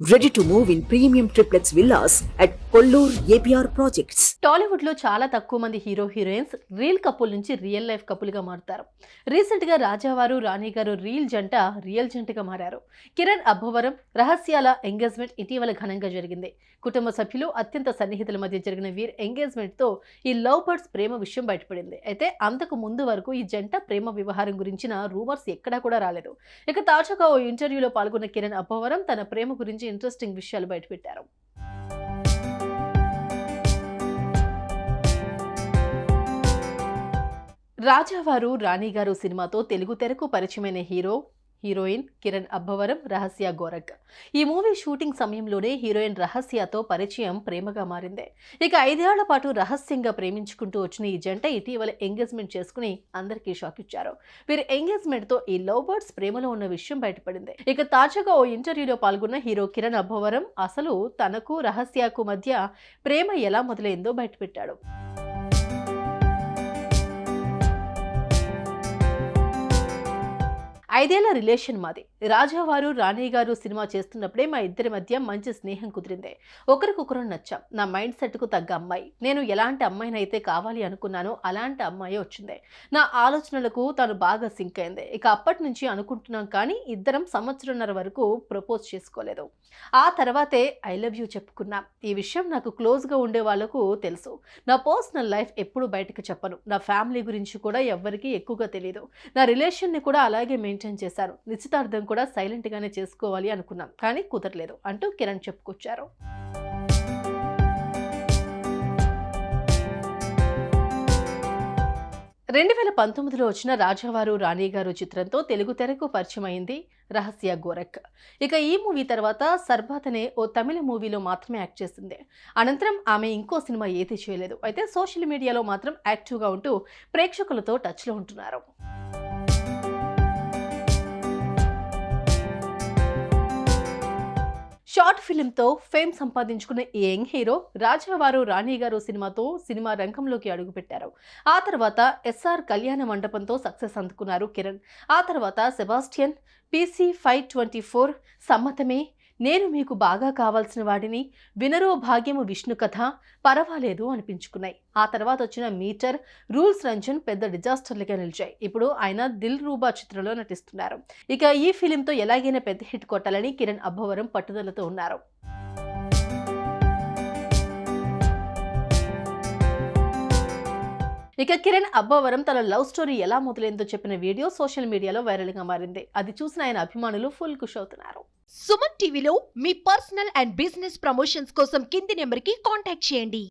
Ready to move in premium triplets villas at Kollur APR projects టాలీవుడ్లో చాలా తక్కువ మంది హీరో హీరోయిన్స్ రియల్ కపుల్ నుంచి రియల్ లైఫ్ కపుల్గా మారుతారు. రీసెంట్గా రాజావారు రాణి గారు రియల్ జంట రియల్ జంటగా మారారు. కిరణ్ అబ్బవరం రహస్యాల ఎంగేజ్మెంట్ ఇటీవల ఘనంగా జరిగింది. కుటుంబ సభ్యులు అత్యంత సన్నిహితుల మధ్య జరిగిన వీర్ ఎంగేజ్మెంట్తో ఈ లవ్ బర్డ్స్ ప్రేమ విషయం బయటపడింది. అయితే అంతకు ముందు వరకు ఈ జంట ప్రేమ వ్యవహారం గురించిన రూమర్స్ ఎక్కడా కూడా రాలేదు. ఇక తాజాగా ఓ ఇంటర్వ్యూలో పాల్గొన్న కిరణ్ అబ్బవరం తన ప్రేమ గురించి ఇంట్రెస్టింగ్ విషయాలు బయటపెట్టారు. రాజావారు రాణిగారు సినిమాతో తెలుగు తెరకు పరిచయమైన హీరో హీరోయిన్ కిరణ్ అబ్బవరం రహస్య గోరక్ ఈ మూవీ షూటింగ్ సమయంలోనే హీరోయిన్ రహస్యతో పరిచయం ప్రేమగా మారింది. ఇక ఐదేళ్ళ పాటు రహస్యంగా ప్రేమించుకుంటూ వచ్చిన ఈ జంట ఇటీవల ఎంగేజ్మెంట్ చేసుకుని అందరికీ షాక్ ఇచ్చారు. వీరి ఎంగేజ్మెంట్తో ఈ లవ్ బర్డ్స్ ప్రేమలో ఉన్న విషయం బయటపడింది. ఇక తాజాగా ఓ ఇంటర్వ్యూలో పాల్గొన్న హీరో కిరణ్ అబ్బవరం అసలు తనకు రహస్యకు మధ్య ప్రేమ ఎలా మొదలైందో బయటపెట్టాడు. ఐదేళ్ళ రిలేషన్ మాది. రాజావారు రాణి గారు సినిమా చేస్తున్నప్పుడే మా ఇద్దరి మధ్య మంచి స్నేహం కుదిరింది. ఒకరికొకరు నచ్చాం. నా మైండ్ సెట్కు తగ్గ అమ్మాయి. నేను ఎలాంటి అమ్మాయినైతే కావాలి అనుకున్నానో అలాంటి అమ్మాయి వచ్చింది. నా ఆలోచనలకు తను బాగా సింక్ అయింది. ఇక అప్పటి నుంచి అనుకుంటున్నాం కానీ ఇద్దరం సంవత్సరంన్నర వరకు ప్రపోజ్ చేసుకోలేదు. ఆ తర్వాతే ఐ లవ్ యూ చెప్పుకున్నాం. ఈ విషయం నాకు క్లోజ్గా ఉండే వాళ్ళకు తెలుసు. నా పర్సనల్ లైఫ్ ఎప్పుడు బయటకు చెప్పను. నా ఫ్యామిలీ గురించి కూడా ఎవ్వరికీ ఎక్కువగా తెలియదు నా రిలేషన్ని కూడా అలాగే మెయింటైన్ చేశాను నిశ్చితార్థం కూడా సైలెంట్గానే చేసుకోవాలి అనుకున్నాం. కానీ కుదరలేదు అంటూ కిరణ్ చెప్పుకొచ్చారు. రెండు వేల పంతొమ్మిదిలో వచ్చిన రాజావారు రాణిగారు చిత్రంతో తెలుగు తెరకు పరిచయమైంది రహస్య గోరక్ ఇక ఈ మూవీ తర్వాత సర్బాత్ అనే ఓ తమిళ మూవీలో మాత్రమే యాక్ట్ చేసింది. అనంతరం ఆమె ఇంకో సినిమా ఏది చేయలేదు. అయితే సోషల్ మీడియాలో మాత్రం యాక్టివ్గా ఉంటూ ప్రేక్షకులతో టచ్లో ఉంటున్నారు. షార్ట్ ఫిలింతో ఫేమ్ సంపాదించుకున్న ఈ యంగ్ హీరో రాజావారు రాణి గారు సినిమాతో సినిమా రంగంలోకి అడుగుపెట్టారు. ఆ తర్వాత ఎస్ఆర్ కళ్యాణ మండపంతో సక్సెస్ అందుకున్నారు కిరణ్. ఆ తర్వాత Sebastian PC five twenty four Sammathame నేను మీకు బాగా కావాల్సిన వాడిని వినరో భాగ్యము విష్ణు కథ పర్వాలేదు అనిపించుకున్నాయి. ఆ తర్వాత వచ్చిన మీటర్ రూల్స్ రంజన్ పెద్ద డిజాస్టర్లుగా నిలిచాయి. ఇప్పుడు ఆయన దిల్ రూబా చిత్రంలో నటిస్తున్నారు. ఇక ఈ ఫిలింతో ఎలాగైనా పెద్ద హిట్ కొట్టాలని కిరణ్ అబ్బవరం పట్టుదలతో ఉన్నారు. ఇక కిరణ్ అబ్బవరం తన లవ్ స్టోరీ ఎలా మొదలైందో చెప్పిన వీడియో సోషల్ మీడియాలో వైరల్గా మారింది. అది చూసిన ఆయన అభిమానులు ఫుల్ ఖుష్ అవుతున్నారు. సుమన్ టీవీలో మీ పర్సనల్ అండ్ బిజినెస్ ప్రమోషన్స్ కోసం కింది నెంబర్కి కాంటాక్ట్ చేయండి.